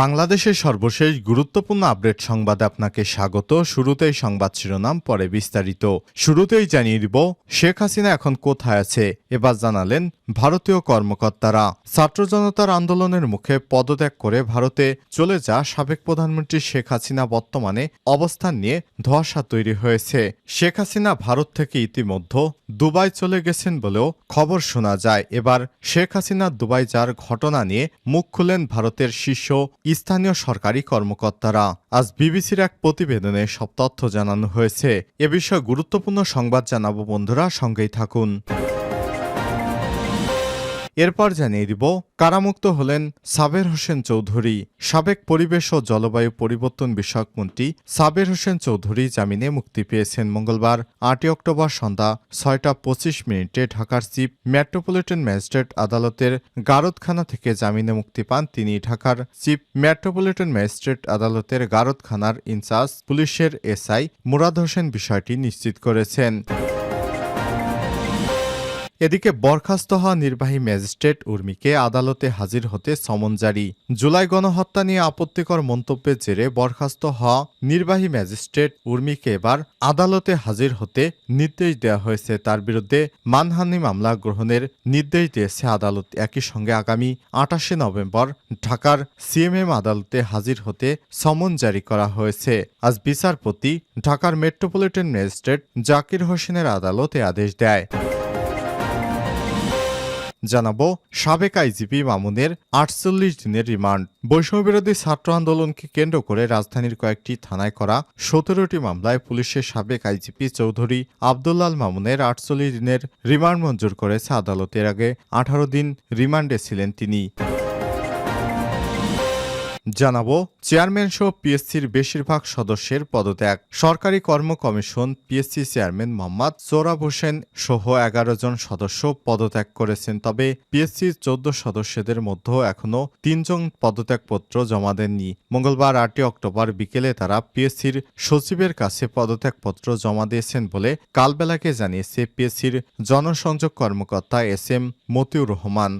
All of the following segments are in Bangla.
বাংলাদেশের সর্বশেষ গুরুত্বপূর্ণ আপডেট সংবাদে আপনাকে স্বাগত। শুরুতেই সংবাদ শিরোনাম, পরে বিস্তারিত। শুরুতেই জানিয়ে দিব, শেখ হাসিনা এখন কোথায় আছে? এবার জানালেন ভারতীয় কর্মকর্তারা। ছাত্র জনতার আন্দোলনের মুখে পদত্যাগ করে ভারতে চলে যা সাবেক প্রধানমন্ত্রী শেখ হাসিনা বর্তমানে অবস্থান নিয়ে ধোঁয়াশা তৈরি হয়েছে। শেখ হাসিনা ভারত থেকে ইতিমধ্যে দুবাই চলে গেছেন বলেও খবর শোনা যায়। এবার শেখ হাসিনা দুবাই যার ঘটনা নিয়ে মুখ খুলেন ভারতের শীর্ষ স্থানীয় সরকারি কর্মকর্তারা আজ বিবিসির এক প্রতিবেদনে সব তথ্য জানানো হয়েছে। এ বিষয়ে গুরুত্বপূর্ণ সংবাদ জানাব বন্ধুরা, সঙ্গেই থাকুন। এরপর জানিয়ে দিব, কারামুক্ত হলেন সাবের হোসেন চৌধুরী। সাবেক পরিবেশ ও জলবায়ু পরিবর্তন বিষয়ক মন্ত্রী সাবের হোসেন চৌধুরী জামিনে মুক্তি পেয়েছেন মঙ্গলবার, আটই অক্টোবর সন্ধ্যা ছয়টা পঁচিশ মিনিটে ঢাকার চিফ মেট্রোপলিটন ম্যাজিস্ট্রেট আদালতের গারদখানা থেকে জামিনে মুক্তি পান তিনি। ঢাকার চিফ মেট্রোপলিটন ম্যাজিস্ট্রেট আদালতের গারদখানার ইনচার্জ পুলিশের এসআই মুরাদ হোসেন বিষয়টি নিশ্চিত করেছেন। এদিকে বরখাস্ত হওয়া নির্বাহী ম্যাজিস্ট্রেট উর্মিকে আদালতে হাজির হতে সমন জারি। জুলাই গণহত্যা নিয়ে আপত্তিকর মন্তব্যের জেরে বরখাস্ত হওয়া নির্বাহী ম্যাজিস্ট্রেট উর্মিকে এবার আদালতে হাজির হতে নির্দেশ দেওয়া হয়েছে। তার বিরুদ্ধে মানহানি মামলা গ্রহণের নির্দেশ দিয়েছে আদালত। একই সঙ্গে আগামী আটাশে নভেম্বর ঢাকার সিএমএম আদালতে হাজির হতে সমন জারি করা হয়েছে। আজ বিচারপতি ঢাকার মেট্রোপলিটন ম্যাজিস্ট্রেট জাকির হোসেনের আদালতে আদেশ দেয়। জানাব, সাবেক আইজিপি মামুনের আটচল্লিশ দিনের রিমান্ড। বৈষম্যবিরোধী ছাত্র আন্দোলনকে কেন্দ্র করে রাজধানীর কয়েকটি থানায় করা সতেরোটি মামলায় পুলিশের সাবেক আইজিপি চৌধুরী আবদুল্লাল মামুনের আটচল্লিশ দিনের রিমান্ড মঞ্জুর করেছে আদালতের আগে আঠারো দিন রিমান্ডে ছিলেন তিনি। জানাব, চেয়ারম্যান সহ পিএসসির বেশিরভাগ সদস্যের পদত্যাগ। সরকারি কর্ম commission PSC chairman Mohammad Sohrab Hossain সহ এগারো জন সদস্য পদত্যাগ করেছেন, তবে পিএসসির চোদ্দ সদস্যদের মধ্যেও এখনও তিনজন পদত্যাগপত্র জমা দেননি। মঙ্গলবার আটই অক্টোবর বিকেলে তারা পিএসসির সচিবের কাছে পদত্যাগপত্র জমা দিয়েছেন বলে কালবেলাকে জানিয়েছে পিএসসির জনসংযোগ কর্মকর্তা এস এম মতিউর রহমান।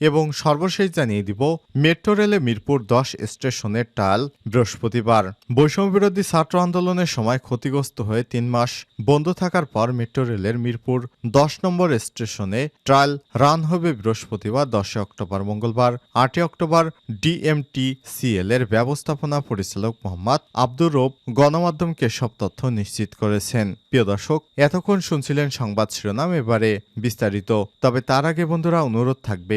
এবং সর্বশেষ জানিয়ে দিব, মেট্রো রেলে মিরপুর দশ স্টেশনের টাল বৃহস্পতিবার। বৈষম্যবিরোধী ছাত্র আন্দোলনের সময় ক্ষতিগ্রস্ত হয়ে তিন মাস বন্ধ থাকার পর মেট্রো রেলের মিরপুর দশ নম্বর স্টেশনে ট্রায়াল রান হবে বৃহস্পতিবার, দশই অক্টোবর মঙ্গলবার। আটই অক্টোবর ডিএমটিসিএল এর ব্যবস্থাপনা পরিচালক মোহাম্মদ আব্দুর রব গণমাধ্যমকে সব তথ্য নিশ্চিত করেছেন। প্রিয় দর্শক, এতক্ষণ শুনছিলেন সংবাদ শিরোনাম, এবারে বিস্তারিত। তবে তার আগে বন্ধুরা, অনুরোধ থাকবে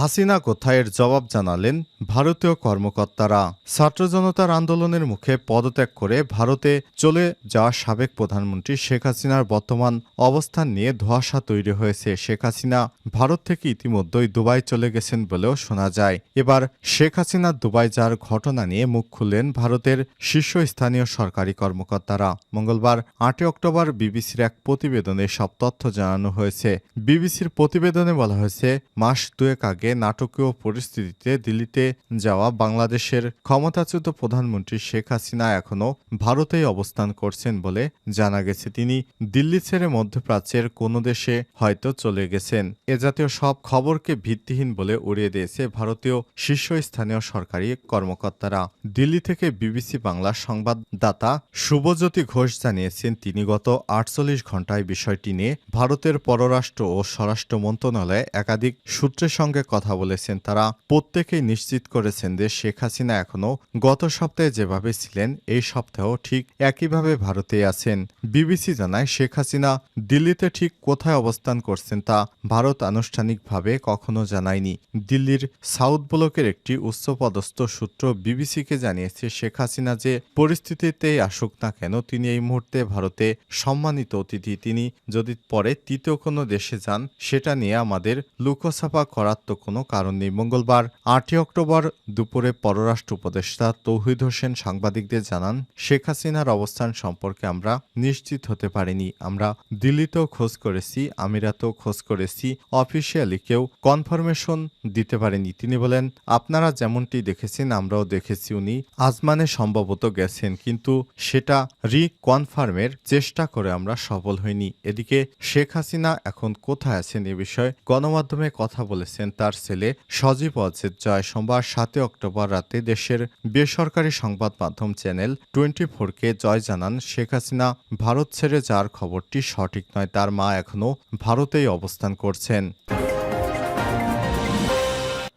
হাসিনা কোথায়ের জবাব জানালেন ভারতীয় কর্মকর্তারা। ছাত্র জনতার আন্দোলনের মুখে পদত্যাগ করে ভারতে চলে যাওয়া সাবেক প্রধানমন্ত্রী শেখ হাসিনার বর্তমান অবস্থান নিয়ে ধোঁয়াশা তৈরি হয়েছে। শেখ হাসিনা ভারত থেকে ইতিমধ্যেই দুবাই চলে গেছেন বলেও শোনা যায়। এবার শেখ হাসিনা দুবাই যাওয়ার ঘটনা নিয়ে মুখ খুললেন ভারতের শীর্ষস্থানীয় সরকারি কর্মকর্তারা। মঙ্গলবার আটই অক্টোবর বিবিসির এক প্রতিবেদনে সব তথ্য জানানো হয়েছে। বিবিসির প্রতিবেদনে বলা হয়েছে, মাস দুয়েক আগে নাটকীয় পরিস্থিতিতে দিল্লিতে যাওয়া বাংলাদেশের ক্ষমতাচ্যুত প্রধানমন্ত্রী শেখ হাসিনা এখনও ভারতেই অবস্থান করছেন বলে জানা গেছে। তিনি দিল্লি ছেড়ে মধ্যপ্রাচ্যের কোনো দেশে হয়তো চলে গেছেন। এ জাতীয় সব খবরকে ভিত্তিহীন বলে উড়িয়ে দিয়েছে ভারতীয় শীর্ষস্থানীয় সরকারি কর্মকর্তারা। দিল্লি থেকে বিবিসি বাংলার সংবাদদাতা শুভজ্যোতি ঘোষ জানিয়েছেন, তিনি গত আটচল্লিশ ঘন্টায় বিষয়টি নিয়ে ভারতের পররাষ্ট্র ও স্বরাষ্ট্র মন্ত্রণালয়ে একাধিক সূত্রের সঙ্গে কথা বলেছেন তারা। প্রত্যেকেই নিশ্চিত করেছেন যে শেখ হাসিনা এখনও গত সপ্তাহে যেভাবে ছিলেন, এই সপ্তাহেও ঠিক একইভাবে ভারতে আছেন। বিবিসি জানায়, শেখ হাসিনা দিল্লিতে ঠিক কোথায় অবস্থান করছেন তা ভারত আনুষ্ঠানিকভাবে কখনো জানায়নি। দিল্লির সাউথ ব্লকের একটি উচ্চপদস্থ সূত্র বিবিসিকে জানিয়েছে, শেখ হাসিনা যে পরিস্থিতিতেই আসুক না কেন, তিনি এই মুহূর্তে ভারতে সম্মানিত অতিথি। তিনি যদি পরে তৃতীয় কোনো দেশে যান, সেটা নিয়ে আমাদের লুকোছাপা করার তো কোনো কারণ নেই। মঙ্গলবার আটই অক্টোবর দুপুরে পররাষ্ট্র উপদেষ্টা তৌহিদ হোসেন সাংবাদিকদের জানান, শেখ হাসিনার অবস্থান সম্পর্কে আমরা নিশ্চিত হতে পারিনি। আমরা দিল্লিতেও খোঁজ করেছি, আমিরাতেও খোঁজ করেছি, অফিসিয়ালি কেউ কনফার্মেশন দিতে পারেনি। তিনি বলেন, আপনারা যেমনটি দেখেছেন, আমরাও দেখেছি উনি আজমানে সম্ভবত গেছেন, কিন্তু সেটা রিকনফার্মের চেষ্টা করে আমরা সফল হইনি। এদিকে শেখ হাসিনা এখন কোথায় আছেন এ বিষয়ে গণমাধ্যমে কথা বলেছেন। তার ছেলে সজীব অজিত জয় সোমবার সাতই অক্টোবর রাতে দেশের বেসরকারি সংবাদ মাধ্যম চ্যানেল টোয়েন্টি ফোরকে জয় জানান শেখ হাসিনা। ভারত ছেড়ে যাওয়ার খবরটি সঠিক নয়, তার মা এখনও ভারতেই অবস্থান করছেন।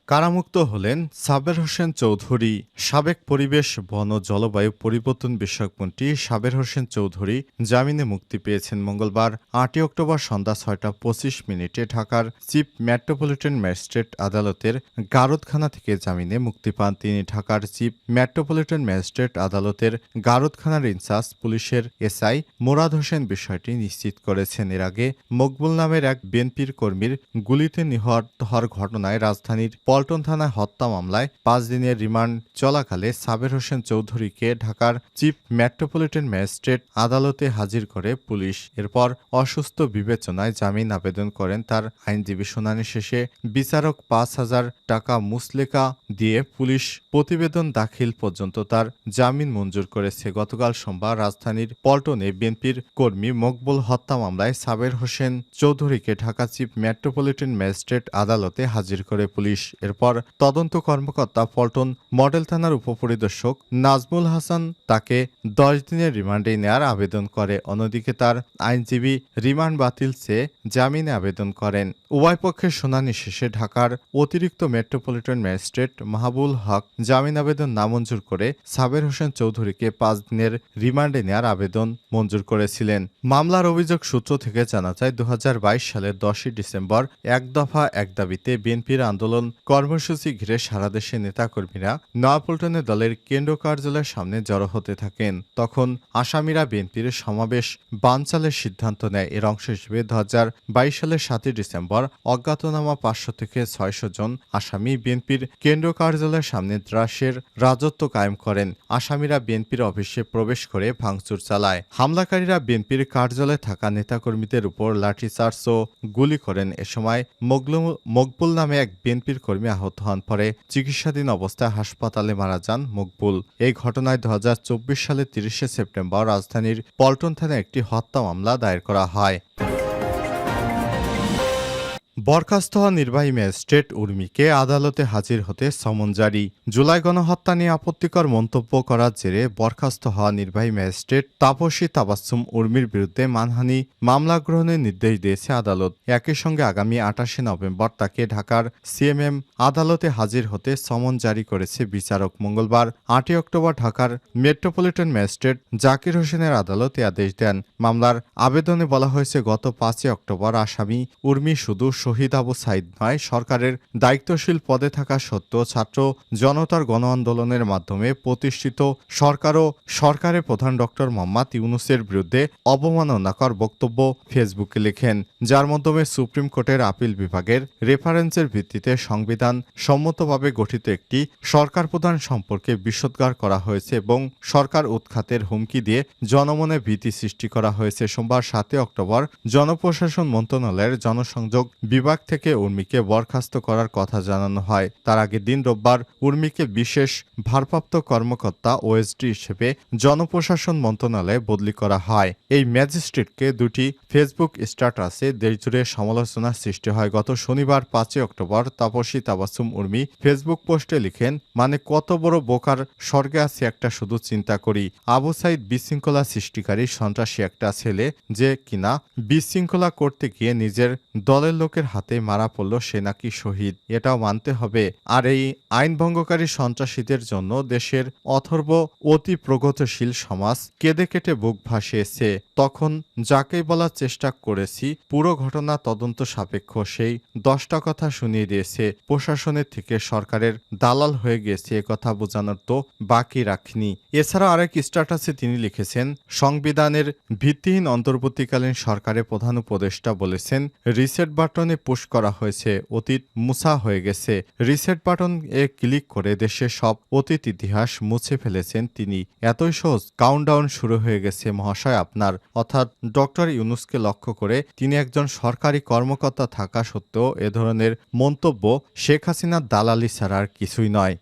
কারামুক্ত হলেন সাবের হোসেন চৌধুরী। সাবেক পরিবেশ, বন জলবায়ু পরিবর্তন বিষয়ক মন্ত্রী সাবের হোসেন চৌধুরী জামিনে মুক্তি পেয়েছেন মঙ্গলবার, আটই অক্টোবর সন্ধ্যা ছয়টা পঁচিশ মিনিটে ঢাকার চিফ মেট্রোপলিটন ম্যাজিস্ট্রেট আদালতের গারদখানা থেকে জামিনে মুক্তি পান তিনি। ঢাকার চিফ মেট্রোপলিটন ম্যাজিস্ট্রেট আদালতের গারদখানার ইনচার্জ পুলিশের এসআই মোরাদ হোসেন বিষয়টি নিশ্চিত করেছেন। এর আগে মকবুল নামের এক বিএনপির কর্মীর গুলিতে নিহত হওয়ার ঘটনায় রাজধানীর পল্টন থানায় হত্যা মামলায় পাঁচ দিনের রিমান্ড চলাকালে সাবের হোসেন চৌধুরীকে ঢাকার চিফ মেট্রোপলিটন ম্যাজিস্ট্রেট আদালতে হাজির করে পুলিশ। এরপর অসুস্থ বিবেচনায় জামিন আবেদন করেন তার আইনজীবী শুনানি শেষে বিচারক পাঁচ হাজার টাকা মুসলেকা দিয়ে পুলিশ প্রতিবেদন দাখিল পর্যন্ত তার জামিন মঞ্জুর করেছে। গতকাল সোমবার রাজধানীর পল্টনে বিএনপির কর্মী মকবুল হত্যা মামলায় সাবের হোসেন চৌধুরীকে ঢাকা চিফ মেট্রোপলিটন ম্যাজিস্ট্রেট আদালতে হাজির করে পুলিশ। এরপর তদন্ত কর্মকর্তা পল্টন মডেল থানার উপপরিদর্শক নাজমুল হাসান তাকে দশ দিনের রিমান্ডে নেয়ার আবেদন করে। অন্যদিকে তার আইনজীবী রিমান্ড বাতিল চেয়ে জামিনে আবেদন করেন। উভয় পক্ষের শুনানি শেষে ঢাকার অতিরিক্ত মেট্রোপলিটন ম্যাজিস্ট্রেট মাহবুল হক জামিন আবেদন নামঞ্জুর করে সাবের হোসেন চৌধুরীকে পাঁচ দিনের রিমান্ডে নেয়ার আবেদন মঞ্জুর করেছিলেন। মামলার অভিযোগ সূত্র থেকে জানা যায় দু হাজার বাইশ সালের দশই ডিসেম্বর এক দফা এক দাবিতে বিএনপির আন্দোলন কর্মসূচি ঘিরে সারা দেশে নেতাকর্মীরা নয়াপল্টনে দলের কেন্দ্র কার্যালয়ের সামনে জড়ো হতে থাকেন। তখন আসামিরা বিএনপির সমাবেশ বানচালের সিদ্ধান্ত নেয়। এর অংশ হিসেবে দু সালের সাতই ডিসেম্বর অজ্ঞাতনামা পাঁচশো থেকে ছয়শো জন আসামি বিএনপির কেন্দ্র কার্যালয়ের সামনে দ্রাসের রাজত্ব কায়েম করেন। আসামিরা বিএনপির অফিসে প্রবেশ করে ভাঙচুর চালায়। হামলাকারীরা বিএনপির কার্যালয়ে থাকা নেতাকর্মীদের উপর লাঠিচার্জ ও গুলি করেন। এ সময় মকবুল নামে এক বিএনপির কর্মী আহত হন পরে চিকিৎসাধীন অবস্থায় হাসপাতালে মারা যান মকবুল। এই ঘটনায় দু হাজার চব্বিশ সালের তিরিশে সেপ্টেম্বর রাজধানীর পল্টন থানায় একটি হত্যা মামলা দায়ের করা হয়। বরখাস্ত হওয়া নির্বাহী ম্যাজিস্ট্রেট উর্মিকে আদালতে হাজির হতে সমন জারি। জুলাই গণহত্যা নিয়ে আপত্তিকর মন্তব্য করার জেরে বরখাস্ত হওয়া নির্বাহী ম্যাজিস্ট্রেট তাপসী তাবাসুম উর্মির বিরুদ্ধে মানহানি মামলা গ্রহণের নির্দেশ দিয়েছে আদালত। একই সঙ্গে আগামী আটাশে নভেম্বর তাকে ঢাকার সিএমএম আদালতে হাজির হতে সমন জারি করেছে বিচারক। মঙ্গলবার আটই অক্টোবর ঢাকার মেট্রোপলিটন ম্যাজিস্ট্রেট জাকির হোসেনের আদালতে আদেশ দেন। মামলার আবেদনে বলা হয়েছে, গত পাঁচই অক্টোবর আসামি উর্মি শুধু শহীদ আবু সাইদ নয়, সরকারের দায়িত্বশীল পদে থাকা সত্ত্বেও ছাত্র জনতার গণ আন্দোলনের মাধ্যমে প্রতিষ্ঠিত সরকার ও সরকারের প্রধান ডক্টর মোহাম্মদ ইউনুসের বিরুদ্ধে অবমাননাকর বক্তব্য ফেসবুকে লেখেন। যার মাধ্যমে সুপ্রিম কোর্টের আপিল বিভাগের রেফারেন্সের ভিত্তিতে সংবিধান সম্মতভাবে গঠিত একটি সরকার প্রধান সম্পর্কে বিষোদ্গার করা হয়েছে এবং সরকার উৎখাতের হুমকি দিয়ে জনমনে ভীতি সৃষ্টি করা হয়েছে। সোমবার সাতই অক্টোবর জনপ্রশাসন মন্ত্রণালয়ের জনসংযোগ বিভাগ থেকে উর্মিকে বরখাস্ত করার কথা জানানো হয়। তার আগে দিন রোববার উর্মিকে বিশেষ ভারপ্রাপ্ত কর্মকর্তা ওএসডি হিসেবে জনপ্রশাসন মন্ত্রণালয়ে বদলি করা হয়। এই ম্যাজিস্ট্রেটকে দুটি ফেসবুক স্ট্যাটাসে দেশজুড়ে সমালোচনার সৃষ্টি হয়। গত শনিবার পাঁচই অক্টোবর তাপসী তাবাসুম উর্মি ফেসবুক পোস্টে লিখেন মানে কত বড় বোকার স্বর্গে আছি একটা শুধু চিন্তা করি। আবু সাইদ বিশৃঙ্খলা সৃষ্টিকারী সন্ত্রাসী একটা ছেলে যে কিনা বিশৃঙ্খলা করতে গিয়ে নিজের দলের লোকের হাতে মারা পড়ল সে নাকি শহীদ। এটাও মানতে হবে। আর এই আইন ভঙ্গকারী সন্ত্রাসীদের জন্য দেশের অথর্ব অতি প্রগতিশীল সমাজ কেঁদে কেটে বুক ভাসিয়েছে। তখন যাকেই বলার চেষ্টা করেছি, পুরো ঘটনা তদন্ত সাপেক্ষ সেই দশটা কথা শুনিয়ে দিয়েছে। প্রশাসনের থেকে সরকারের দালাল হয়ে গেছে কথা বোঝানোর তো বাকি রাখিনি। এছাড়া আরেক স্ট্যাটাসে তিনি লিখেছেন, সংবিধানের ভিত্তিহীন অন্তর্বর্তীকালীন সরকারের প্রধান উপদেষ্টা বলেছেন, রিসেট বাটনে বাটনে পুশ করা হয়েছে, অতীত মুছা হয়ে গেছে। রিসেট বাটন এ ক্লিক করে দেশের সব অতীত ইতিহাস মুছে ফেলেছেন তিনি। এতই সহজ কাউন্টডাউন শুরু হয়ে গেছে মহাশয় আপনার। অর্থাৎ ডক্টর ইউনুসকে লক্ষ্য করে তিনি একজন সরকারি কর্মকর্তা থাকা সত্ত্বেও এ ধরনের মন্তব্য শেখ হাসিনার দালালি ছাড়া আর কিছুই নয়।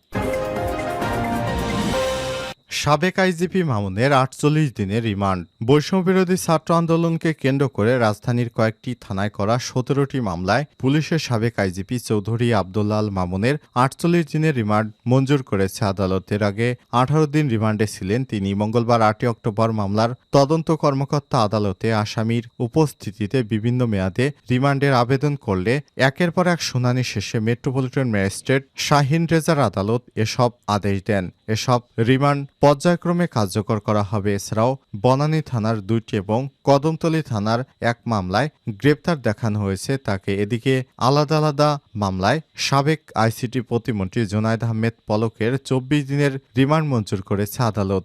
সাবেক আইজিপি মামুনের আটচল্লিশ দিনের রিমান্ড। বৈষম্যবিরোধী ছাত্র আন্দোলনকে কেন্দ্র করে রাজধানীর কয়েকটি থানায় করা সতেরোটি মামলায় পুলিশের সাবেক আইজিপি চৌধুরী আবদুল্লাল মামুনের আটচল্লিশ দিনের রিমান্ড মঞ্জুর করেছে আদালতের আগে। আঠারো দিন রিমান্ডে ছিলেন তিনি। মঙ্গলবার আটই অক্টোবর মামলার তদন্ত কর্মকর্তা আদালতে আসামির উপস্থিতিতে বিভিন্ন মেয়াদে রিমান্ডের আবেদন করলে একের পর এক শুনানি শেষে মেট্রোপলিটন ম্যাজিস্ট্রেট শাহিন রেজার আদালত এসব আদেশ দেন। এসব রিমান্ড পর্যায়ক্রমে কার্যকর করা হবে। এছাড়াও বনানী থানার দুইটি এবং কদমতলী থানার এক মামলায় গ্রেপ্তার দেখানো হয়েছে। তাকে এদিকে আলাদা আলাদা মামলায় সাবেক আইসিটি প্রতিমন্ত্রী জোনায়দ আহমেদ পলকের চব্বিশ দিনের রিমান্ড মঞ্জুর করেছে আদালত।